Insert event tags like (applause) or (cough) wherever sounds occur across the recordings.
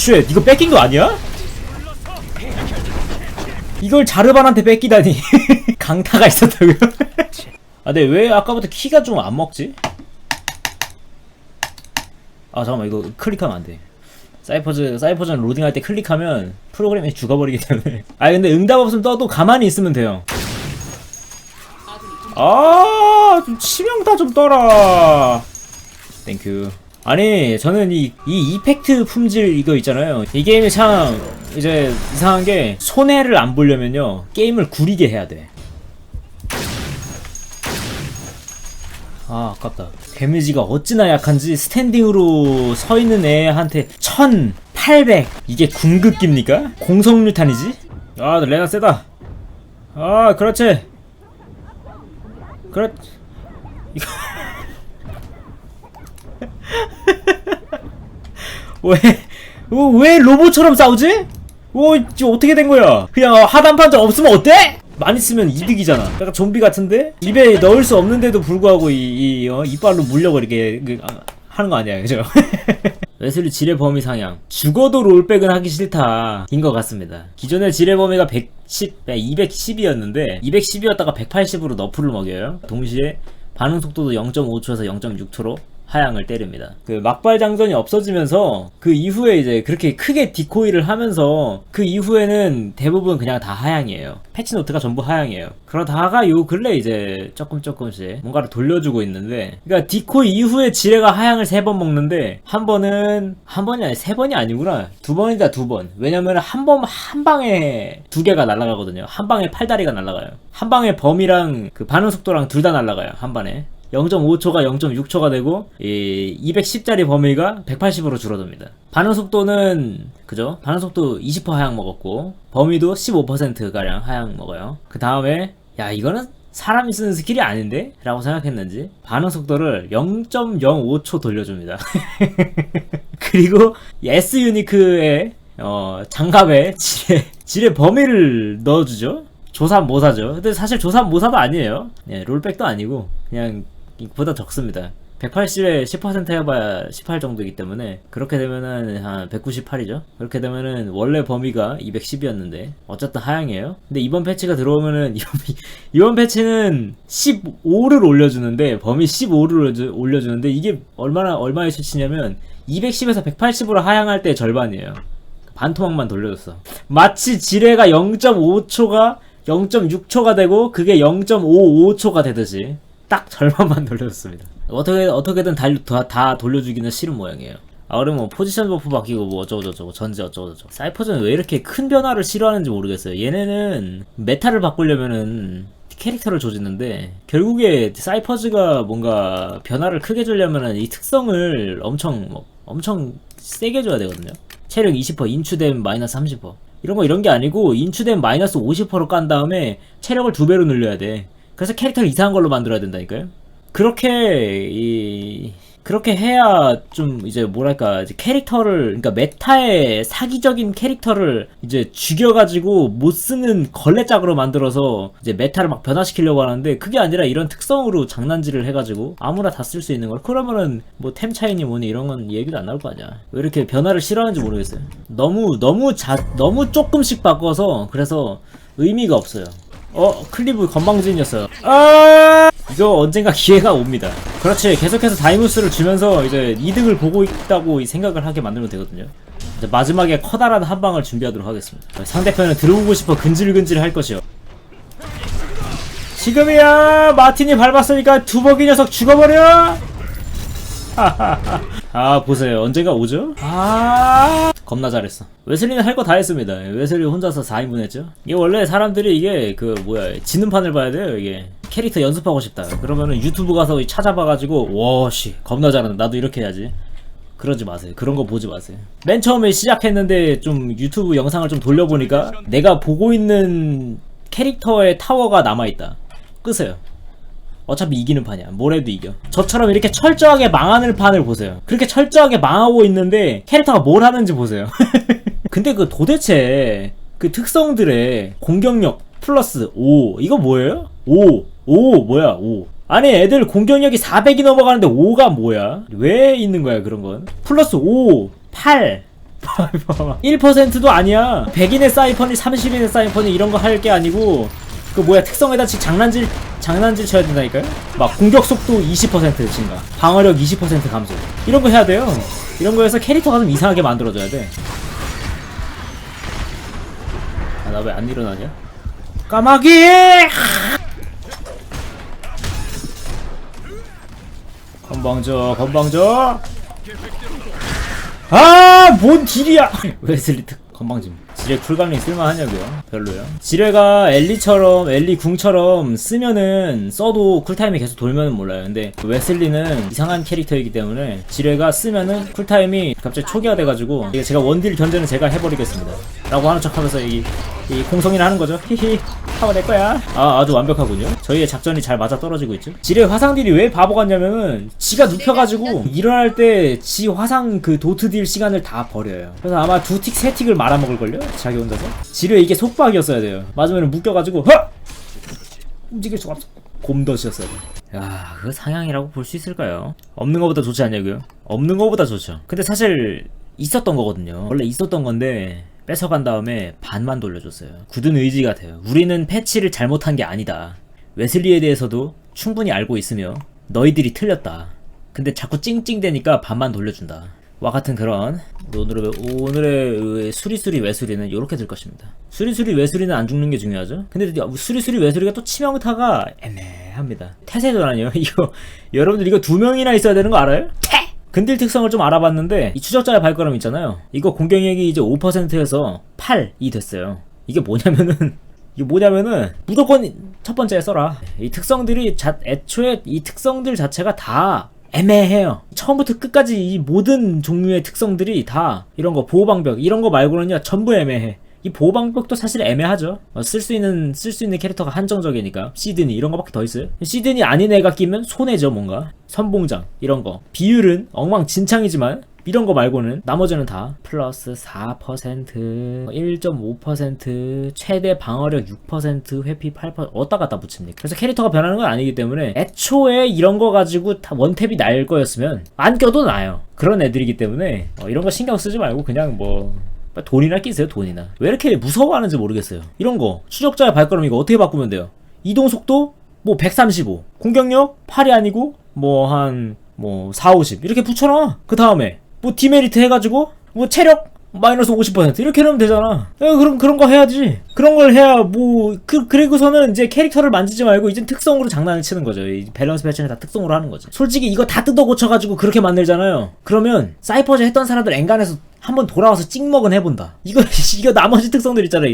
쉣 이거 뺏긴 거 아니야? 이걸 자르반한테 뺏기다니 (laughs) 강타가 있었다고요? (laughs) 아 근데 왜 아까부터 키가 좀 안 먹지? 아 잠깐만 이거 클릭하면 안돼 사이퍼즈 사이퍼전 로딩할 때 클릭하면 프로그램이 죽어버리기 때문에 (laughs) 아 근데 응답 없으면 떠도 가만히 있으면 돼요 아좀 치명타 좀 떠라 땡큐 아니 저는 이, 이 이펙트 품질 이거 있잖아요. 이 게임이 참 이제 이상한 게 손해를 안 보려면요 게임을 구리게 해야 돼. 아 아깝다. 데미지가 어찌나 약한지 스탠딩으로 서 있는 애한테 1800 이게 궁극기입니까? 공성류탄이지? 아 레나 세다. 아 그렇지. 그렇 이거 (laughs) 왜, 어, 왜 로봇처럼 싸우지? 어, 지금 어떻게 된 거야? 그냥 하단판자 없으면 어때? 많이 쓰면 이득이잖아. 약간 좀비 같은데? 입에 넣을 수 없는데도 불구하고 이, 이 어, 이빨로 물려고 이렇게 그, 아, 하는 거 아니야, 그죠? (laughs) 웨슬리 지뢰 범위 상향. 죽어도 롤백은 하기 싫다. 인 것 같습니다. 기존의 지뢰 범위가 110, 210이었는데, 210이었다가 180으로 너프를 먹여요. 동시에 반응 속도도 0.5초에서 0.6초로 하향을 때립니다. 그 막발 장전이 없어지면서 그 이후에 이제 그렇게 크게 디코이를 하면서 그 이후에는 대부분 그냥 다 하향이에요. 패치 노트가 전부 하향이에요. 그러다가 요 근래 이제 조금 조금씩 뭔가를 돌려주고 있는데 그러니까 디코이 이후에 지뢰가 하향을 세 번 먹는데 한 번은 한 번이 아니 세 번이 아니구나 두 번이다 두 번. 왜냐면 한 번 한 방에 두 개가 날아가거든요. 한 방에 팔다리가 날아가요. 한 방에 범위랑 그 반응 속도랑 둘 다 날아가요. 한 번에. 0.5초가 0.6초가 되고 이 210짜리 범위가 180으로 줄어듭니다. 반응 속도는 그죠? 반응 속도 20% 하향 먹었고 범위도 15% 가량 하향 먹어요. 그 다음에 야 이거는 사람이 쓰는 스킬이 아닌데? 라고 생각했는지 반응 속도를 0.05초 돌려줍니다. (laughs) 그리고 S 유니크의 어, 장갑에 지뢰, 지뢰 범위를 넣어주죠. 조삼 모사죠. 근데 사실 조삼 모사도 아니에요. 예, 롤백도 아니고 그냥 보다 적습니다. 180에 10% 해봐야 18 정도이기 때문에 그렇게 되면은 한 198이죠. 그렇게 되면은 원래 범위가 210이었는데 어쨌든 하향이에요. 근데 이번 패치가 들어오면은 (laughs) 이번, 패치는 15를 올려주는데 범위 15를 올려주는데 이게 얼마나 얼마의 수치냐면 210에서 180으로 하향할 때 절반이에요. 반토막만 돌려줬어. 마치 지뢰가 0.5초가 0.6초가 되고 그게 0.55초가 되듯이 딱 절반만 (laughs) 돌려줬습니다. 어떻게 어떻게든 다, 다, 다 돌려주기는 싫은 모양이에요. 아 그러면 뭐 포지션 버프 바뀌고 뭐 어쩌고 저쩌고 전지 어쩌고 저쩌고 사이퍼즈는 왜 이렇게 큰 변화를 싫어하는지 모르겠어요. 얘네는 메타를 바꾸려면은 캐릭터를 조지는데 결국에 사이퍼즈가 뭔가 변화를 크게 주려면은 이 특성을 엄청 뭐 엄청 세게 줘야 되거든요. 체력 20% 인추댐 마이너스 30% 이런 거 이런 게 아니고 인추댐 마이너스 50%로 깐 다음에 체력을 두 배로 늘려야 돼. 그래서 캐릭터를 이상한 걸로 만들어야 된다니까요. 그렇게 이 그렇게 해야 좀 이제 뭐랄까 이제 캐릭터를 그러니까 메타의 사기적인 캐릭터를 이제 죽여가지고 못 쓰는 걸레 짝으로 만들어서 이제 메타를 막 변화시키려고 하는데 그게 아니라 이런 특성으로 장난질을 해가지고 아무나 다 쓸 수 있는 걸. 그러면은 뭐 템 차이니 뭐니 이런 건 얘기도 안 나올 거 아니야. 왜 이렇게 변화를 싫어하는지 모르겠어요. 너무 너무 자 너무 조금씩 바꿔서 그래서 의미가 없어요 어 클리브 건방진이었어요. 아! 이거 언젠가 기회가 옵니다. 그렇지 계속해서 다이무스를 주면서 이제 이득을 보고 있다고 생각을 하게 만들면 되거든요. 이제 마지막에 커다란 한 방을 준비하도록 하겠습니다. 상대편은 들어오고 싶어 근질근질 할 것이요. 지금이야! 마틴이 밟았으니까 두벅이 녀석 죽어버려! (laughs) 아 보세요. 언젠가 오죠? 아! 겁나 잘했어 웨슬리는 할 거 다 했습니다. 웨슬리 혼자서 4인분 했죠? 이게 원래 사람들이 이게 그 뭐야 지는 판을 봐야 돼요 이게. 캐릭터 연습하고 싶다. 그러면은 유튜브 가서 찾아봐가지고 와씨 겁나 잘한다. 나도 이렇게 해야지. 그러지 마세요. 그런 거 보지 마세요. 맨 처음에 시작했는데 좀 유튜브 영상을 좀 돌려보니까 내가 보고 있는 캐릭터의 타워가 남아있다. 끄세요. 어차피 이기는 판이야. 뭐래도 이겨. 저처럼 이렇게 철저하게 망하는 판을 보세요. 그렇게 철저하게 망하고 있는데 캐릭터가 뭘 하는지 보세요. (laughs) 근데 그 도대체 그 특성들의 공격력 플러스 5 이거 뭐예요? 5 5 뭐야 5 아니 애들 공격력이 400이 넘어가는데 5가 뭐야? 왜 있는 거야 그런 건? 플러스 5 8 봐봐 1%도 아니야. 100인의 사이펀이 30인의 사이펀이 이런 거 할 게 아니고 그 뭐야 특성에다 치 장난질 장난질 쳐야 된다니까요? 막 공격 속도 20% 증가 방어력 20% 감소. 이런 거 해야 돼요. 이런 거에서 캐릭터가 좀 이상하게 만들어줘야 돼 아, 나왜 안 일어나냐? 까마귀! 건방져, 건방져! 아, 뭔 딜이야! (laughs) 웨슬리 특, 건방짐. 지뢰 쿨감이 쓸만하냐고요? 별로요. 지뢰가 엘리처럼, 엘리 궁처럼 쓰면은, 써도 쿨타임이 계속 돌면은 몰라요. 근데 웨슬리는 이상한 캐릭터이기 때문에, 지뢰가 쓰면은 쿨타임이 갑자기 초기화 돼가지고, 이게 제가 원딜 견제는 제가 해버리겠습니다. 라고 하는 척 하면서 이, 이 공성이나 하는 거죠. 히히. 파워 내 거야. 아, 아주 완벽하군요. 저희의 작전이 잘 맞아 떨어지고 있죠. 지뢰 화상딜이 왜 바보 같냐면은, 지가 눕혀가지고, 일어날 때 지 화상 그 도트딜 시간을 다 버려요. 그래서 아마 두 틱, 세 틱을 말아먹을걸요? 자기 혼자서? 지뢰 이게 속박이었어야 돼요. 맞으면 묶여가지고, 헉! 움직일 수가 없어. 곰덫이었어야 돼. 야, 그 상향이라고 볼 수 있을까요? 없는 것보다 좋지 않냐고요? 없는 것보다 좋죠. 근데 사실 있었던 거거든요. 원래 있었던 건데 뺏어간 다음에 반만 돌려줬어요. 굳은 의지 같아요. 우리는 패치를 잘못한 게 아니다. 웨슬리에 대해서도 충분히 알고 있으며 너희들이 틀렸다. 근데 자꾸 찡찡대니까 반만 돌려준다. 와 같은 그런 오늘의 오늘의 수리수리 외수리는 이렇게 될 것입니다. 수리수리 외수리는 안 죽는 게 중요하죠. 근데 수리수리 외수리가 또 치명타가 애매합니다. 태세전환이요. (laughs) 이거 여러분들 이거 두 명이나 있어야 되는 거 알아요? 태! 근딜 특성을 좀 알아봤는데 이 추적자의 발걸음 있잖아요. 이거 공격력이 이제 5%에서 8이 됐어요. 이게 뭐냐면은 (laughs) 이게 뭐냐면은 무조건 첫 번째에 써라. 이 특성들이 자, 애초에 이 특성들 자체가 다 애매해요. 처음부터 끝까지 이 모든 종류의 특성들이 다 이런 거 보호방벽 이런 거 말고는요 전부 애매해. 이 보호방벽도 사실 애매하죠. 어, 쓸수 있는 쓸 수 있는 캐릭터가 한정적이니까 시드니 이런 거밖에 더 있어요. 시드니 아닌 애가 끼면 손해죠 뭔가. 선봉장 이런 거. 비율은 엉망진창이지만 이런 거 말고는 나머지는 다 플러스 4%, 1.5%, 최대 방어력 6%, 회피 8% 어디다 갖다 붙입니까? 그래서 캐릭터가 변하는 건 아니기 때문에 애초에 이런 거 가지고 다 원탭이 날 거였으면 안 껴도 나요. 그런 애들이기 때문에 어, 이런 거 신경 쓰지 말고 그냥 뭐 돈이나 끼세요 돈이나 왜 이렇게 무서워하는지 모르겠어요 이런 거 추적자의 발걸음 이거 어떻게 바꾸면 돼요 이동 속도 뭐 135 공격력 8이 아니고 뭐한뭐 4, 50 이렇게 붙여놔. 그 다음에 뭐 디메리트 해가지고 뭐 체력 마이너스 50% 이렇게 하면 되잖아. 야, 그럼 그런 거 해야지. 그런 걸 해야 뭐 그, 그리고서는 이제 캐릭터를 만지지 말고 이제 특성으로 장난을 치는 거죠. 이 밸런스 패치는 다 특성으로 하는 거지. 솔직히 이거 다 뜯어 고쳐가지고 그렇게 만들잖아요. 그러면 사이퍼즈 했던 사람들 엔간에서 한번 돌아와서 찍먹은 해본다. 이거 (laughs) 이거 나머지 특성들 있잖아.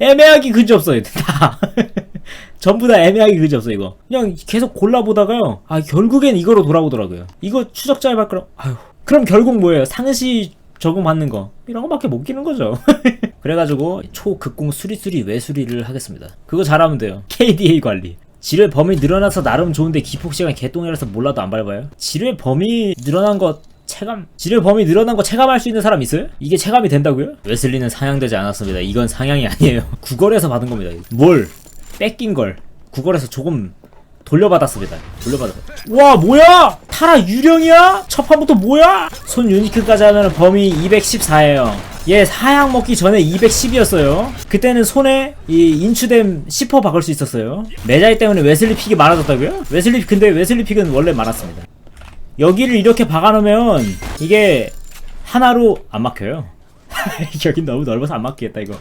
애매하기 그지 없어 다 (laughs) (laughs) 전부 다 애매하게 그지 없어 이거. 그냥 계속 골라보다가요. 아 결국엔 이거로 돌아오더라고요. 이거 추적자의 발걸음 아휴. 그럼 결국 뭐예요? 상시 적응받는 거. 이런 거밖에 못 끼는 거죠. (laughs) 그래가지고 초극공 수리수리 외수리를 하겠습니다. 그거 잘하면 돼요. KDA 관리. 지뢰 범위 늘어나서 나름 좋은데 기폭시간 개똥이라서 몰라도 안 밟아요? 지뢰 범위 늘어난 거 체감 지뢰 범위 늘어난 거 체감할 수 있는 사람 있어요? 이게 체감이 된다고요? 웨슬리는 상향되지 않았습니다. 이건 상향이 아니에요. (laughs) 구걸에서 받은 겁니다. 뭘 뺏긴 걸 구걸에서 조금 돌려받았습니다. 돌려받았. 와 뭐야? 타라 유령이야? 첫 판부터 뭐야? 손 유니크까지 하면 범위 214예요. 얘 사양 먹기 전에 210이었어요. 그때는 손에 이 인추댐 10% 박을 수 있었어요. 매자이 때문에 웨슬리 픽이 많아졌다고요? 웨슬리 픽 근데 웨슬리 픽은 원래 많았습니다. 여기를 이렇게 박아놓으면 이게 하나로 안 막혀요. (laughs) 여긴 너무 넓어서 안 막히겠다 이거.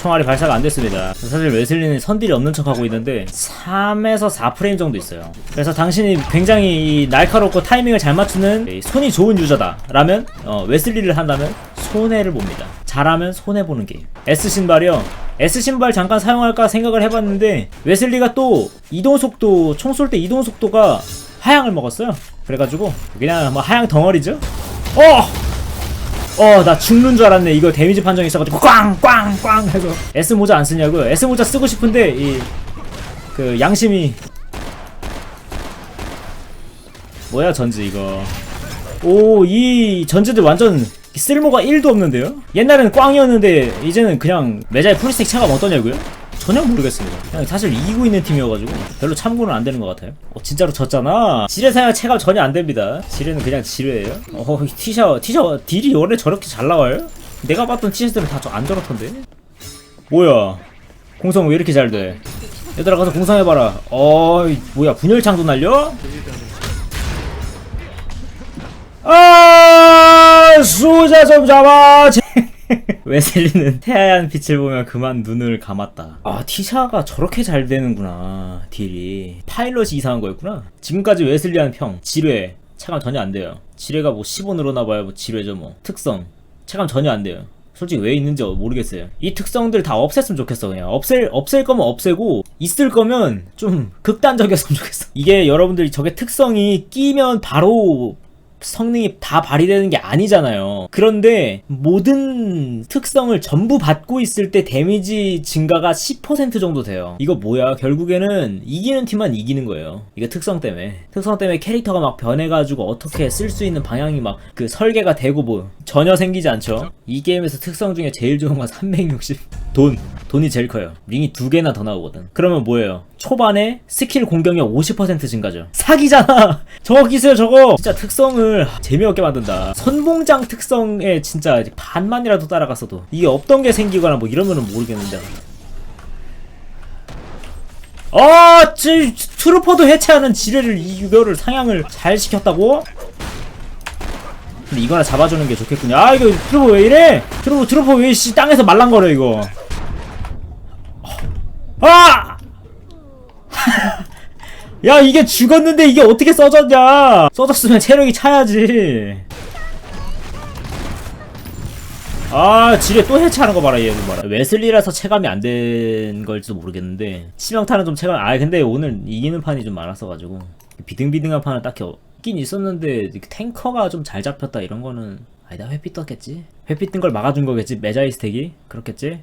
총알이 발사가 안 됐습니다. 사실 웨슬리는 선딜이 없는 척 하고 있는데 3에서 4프레임 정도 있어요. 그래서 당신이 굉장히 이 날카롭고 타이밍을 잘 맞추는 이 손이 좋은 유저다 라면 어, 웨슬리를 한다면 손해를 봅니다. 잘하면 손해 보는 게임. S 신발이요. S 신발 잠깐 사용할까 생각을 해봤는데 웨슬리가 또 이동 속도 총 쏠 때 이동 속도가 하향을 먹었어요. 그래가지고 그냥 뭐 하향 덩어리죠. 어! 어, 나 죽는 줄 알았네. 이거 데미지 판정이 있어가지고 꽝꽝꽝 해서 S 모자 안 쓰냐고요? S 모자 쓰고 싶은데 이 그 양심이 뭐야 전지 이거. 오, 이 전지들 완전 쓸모가 1도 없는데요? 옛날에는 꽝이었는데 이제는 그냥 매자의 풀스택 차감 어떠냐고요? 전혀 모르겠습니다. 그냥 사실 이기고 있는 팀이어가지고 별로 참고는 안 되는 것 같아요. 어, 진짜로 졌잖아. 지뢰 사용 체감 전혀 안 됩니다. 지뢰는 그냥 지뢰예요. 어, 이 티샤, 티샤 딜이 원래 저렇게 잘 나와요? 내가 봤던 티셔츠들은 다안 저렇던데? 뭐야? 공성 왜 이렇게 잘 돼? 얘들아 가서 공성해봐라. 어이 뭐야 분열창도 날려? 아 수자 좀 잡아. (laughs) 웨슬리는 태아얀 빛을 보며 그만 눈을 감았다. 아 티샤가 저렇게 잘 되는구나 딜이. 파일럿이 이상한 거였구나. 지금까지 웨슬리한 평 지뢰 체감 전혀 안 돼요. 지뢰가 뭐 10원 늘어나봐야 뭐 지뢰죠 뭐. 특성 체감 전혀 안 돼요. 솔직히 왜 있는지 모르겠어요. 이 특성들 다 없앴으면 좋겠어. 그냥 없앨 없앨 거면 없애고 있을 거면 좀 극단적이었으면 좋겠어. 이게 여러분들이 저게 특성이 끼면 바로 성능이 다 발휘되는 게 아니잖아요. 그런데 모든 특성을 전부 받고 있을 때 데미지 증가가 10% 정도 돼요. 이거 뭐야? 결국에는 이기는 팀만 이기는 거예요. 이거 특성 때문에. 특성 때문에 캐릭터가 막 변해가지고 어떻게 쓸 수 있는 방향이 막 그 설계가 되고 뭐 전혀 생기지 않죠. 이 게임에서 특성 중에 제일 좋은 건 360. 돈. 돈이 제일 커요. 링이 두 개나 더 나오거든. 그러면 뭐예요? 초반에 스킬 공격력 50% 증가죠. 사기잖아! (laughs) 저거 기술 저거! 진짜 특성을 재미없게 만든다. 선봉장 특성에 진짜 반만이라도 따라갔어도 이게 없던 게 생기거나 뭐 이러면은 모르겠는데. 아, 지, 트루퍼도 해체하는 지뢰를 이거를 상향을 잘 시켰다고? 근데 이거나 잡아주는 게 좋겠군요. 아, 이거 트루퍼 왜 이래? 트루퍼, 트루퍼 왜 씨, 땅에서 말랑거려, 이거. 아! (laughs) 야, 이게 죽었는데 이게 어떻게 써졌냐? 써졌으면 체력이 차야지. 아, 지뢰 또 해체하는 거 봐라, 얘 봐라. 웨슬리라서 체감이 안 된 걸지도 모르겠는데. 치명타는 좀 체감, 아, 근데 오늘 이기는 판이 좀 많았어가지고. 비등비등한 판은 딱히 없긴 있었는데, 탱커가 좀 잘 잡혔다, 이런 거는. 아니다, 회피 떴겠지? 회피 뜬 걸 막아준 거겠지? 메자이 스택이? 그렇겠지?